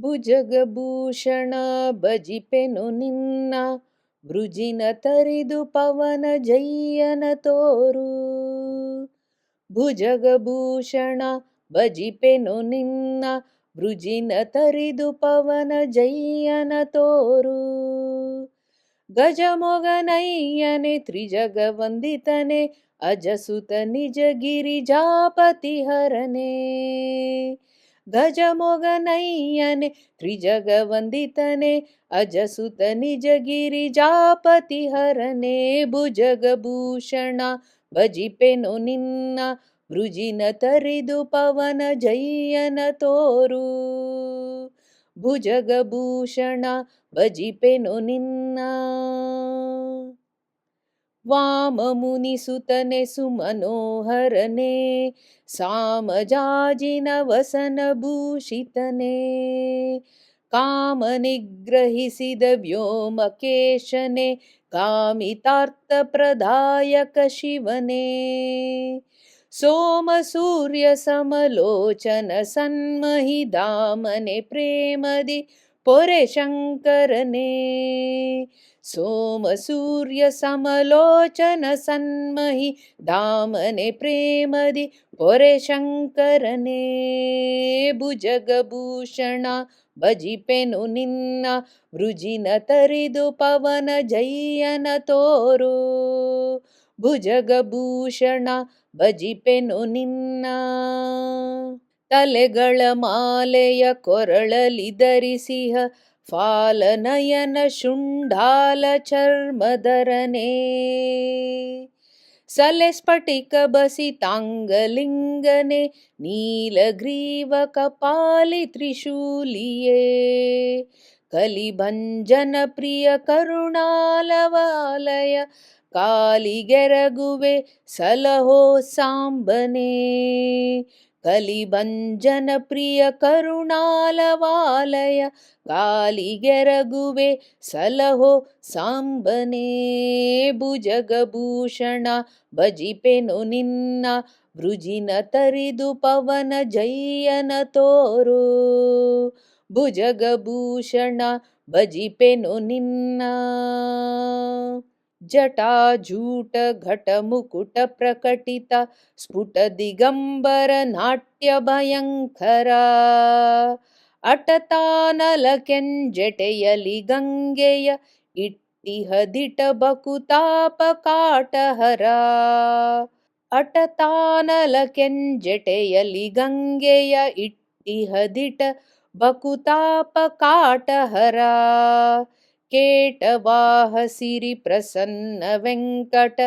ಭುಜಗಭೂಷಣ ಭಜಿಪೆನು ನಿನ್ನ ಭೃಜಿನ ತರಿದು ಪವನ ಜಯ್ಯನ ತೋರು. ಭುಜಗಭೂಷಣ ಭಜಿಪೆನು ನಿನ್ನ ಭೃಜಿನ ತರಿದು ಪವನ ಜಯ್ಯನ ತೋರು. ಗಜಮೊಗನಯ್ಯನೆ ತ್ರಿಜಗ ವಂದಿತನೆ ಅಜಸುತ ನಿಜ ಗಿರಿಜಾಪತಿ ಹರನೆ. ಗಜಮೊಗನಯ್ಯನೆ ತ್ರಿಜಗ ವಂದಿತನೆ ಅಜಸುತ ನಿಜ ಗಿರಿಜಾಪತಿ ಹರನೆ ಭುಜಗಭೂಷಣ ಭಜಿಪೆನು ನಿನ್ನ ಭೃಜಿನ ತರಿದು ಪವನ ಜಯ್ಯನ ತೋರು ಭುಜಗಭೂಷಣ ಭಜಿಪೆನು ನಿನ್ನ ವಾಮಮುನಿಸುತನೆ ಸುಮನೋಹರನೆ, ಸಾಮಜಾಜಿನ ವಸನ ಭೂಷಿತನೆ. ಕಾಮನಿಗ್ರಹಿಸಿದ ವ್ಯೋಮಕೇಶನೆ ಕಾಮಿತಾರ್ಥ ಪ್ರದಾಯಕ ಶಿವನೇ. ಸೋಮ ಸೂರ್ಯ ಸಮಲೋಚನ ಸನ್ಮಹಿ ದಾಮನೆ ಪ್ರೇಮದಿ ಪೊರೆ ಶಂಕರನೇ. ಸೋಮ ಸೂರ್ಯ ಸಮಲೋಚನ ಸನ್ಮಹಿ, ದಾಮನೆ ಪ್ರೇಮದಿ ಪೊರೆ ಶಂಕರನೇ. ಭುಜಗಭೂಷಣ ಭಜಿಪೆನು ನಿನ್ನ ವೃಜಿನ ತರಿದು ಪವನ ಜಯ್ಯನ ತೋರು. ಭುಜಗಭೂಷಣ ಭಜಿಪೆನು ನಿನ್ನ. ತಲೆಗಳ ಮಾಲೆಯ ಕೊರಳಲಿ ಧರಿಸಿಹ ಫಾಲನಯನ ಶುಂಢಾಲ ಚರ್ಮಧರನೇ. ಸಲೆ ಸ್ಫಟಿಕ ಬಸಿ ತಾಂಗಲಿಂಗನೆ ನೀಲಗ್ರೀವ ಕಪಾಲಿ ತ್ರಿಶೂಲಿಯೇ. ಕಲಿಭಂಜನ ಪ್ರಿಯ ಕರುಣಾಲವಾಲಯ ಕಾಲಿಗೆರಗುವೆ ಸಲಹೋ ಸಾಂಬನೇ. ಕಲಿಭಂಜನ ಪ್ರಿಯ ಕರುಣಾಲವಾಲಯ ಕಾಲಿಗೆರಗುವೆ ಸಲಹೋ ಸಾಂಬನೇ ಭುಜಗಭೂಷಣ ಭಜಿಪೆನು ನಿನ್ನ ಭೃಜಿನ ತರಿದು ಪವನ ಜಯ್ಯನ ತೋರು ಭುಜಗಭೂಷಣ ಭಜಿಪೆನು ನಿನ್ನ ಜಟಾಜೂಟ ಘಟ, ಮುಕುಟ ಪ್ರಕಟಿತ ಸ್ಫುಟ ದಿಗಂಬರ ನಾಟ್ಯ ಭಯಂಕರ. ಅಟತಾನಲ ಕೆಂಜಟೆಯಲಿ ಗಂಗೆಯ ಇಟ್ಟಿಹದಿಟ ಬಕುತಾಪ ಕಾಟಹರ. ಅಟತಾನಲ ಕೆಂಜಟೆಯಲಿ ಗಂಗೆಯ ಇಟ್ಟಿಹದಿಟ ಬಕುತಾಪ ಕಾಟಹರ. केटवाहसिरिप्रसन्नवेङ्कट वाह सिरि प्रसन्न वेङ्कट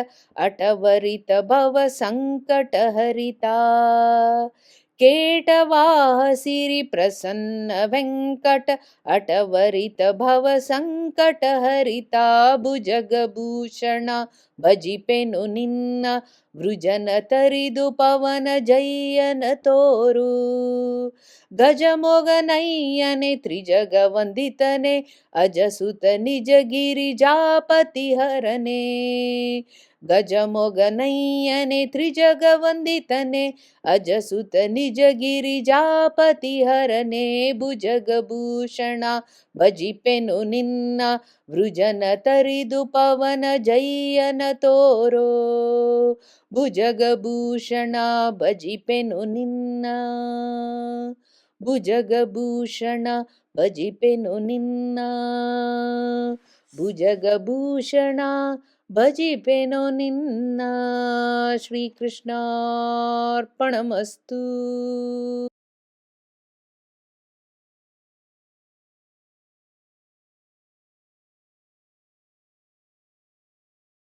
अटवरित भव सङ्कट हरिता अटवरित भव सङ्कट भुजगभूषण ಭಜಿಪೆನು ನಿನ್ನ ವೃಜನ ತರಿದು ಪವನ ಜಯ್ಯನ ತೋರು. ಗಜಮೊಗನಯ್ಯನೆ ತ್ರಿಜಗ ವಂದಿತನೆ, ಅಜಸುತ ನಿಜ ಗಿರಿಜಾಪತಿ ಹರನೆ. ಗಜಮೊಗನಯ್ಯನೆ ತ್ರಿಜಗ ವಂದಿತನೆ, ಅಜಸುತ ನಿಜ ಗಿರಿಜಾಪತಿ ಹರನೆ. ಭುಜಗಭೂಷಣ ಭಜಿಪೆನು ನಿನ್ನ ವೃಜನ ತರಿದು ಪವನ ಜಯ್ಯನ ತೋರೋ. ಭುಜಗಭೂಷಣ ಭಜಿಪೆನು ನಿನ್ನ. ಭುಜಗಭೂಷಣ ಭಜಿಪೆನು ನಿನ್ನ. ಭುಜಗಭೂಷಣ ಭಜಿಪೆನು ನಿನ್ನ. ಶ್ರೀಕೃಷ್ಣಾರ್ಪಣಮಸ್ತು.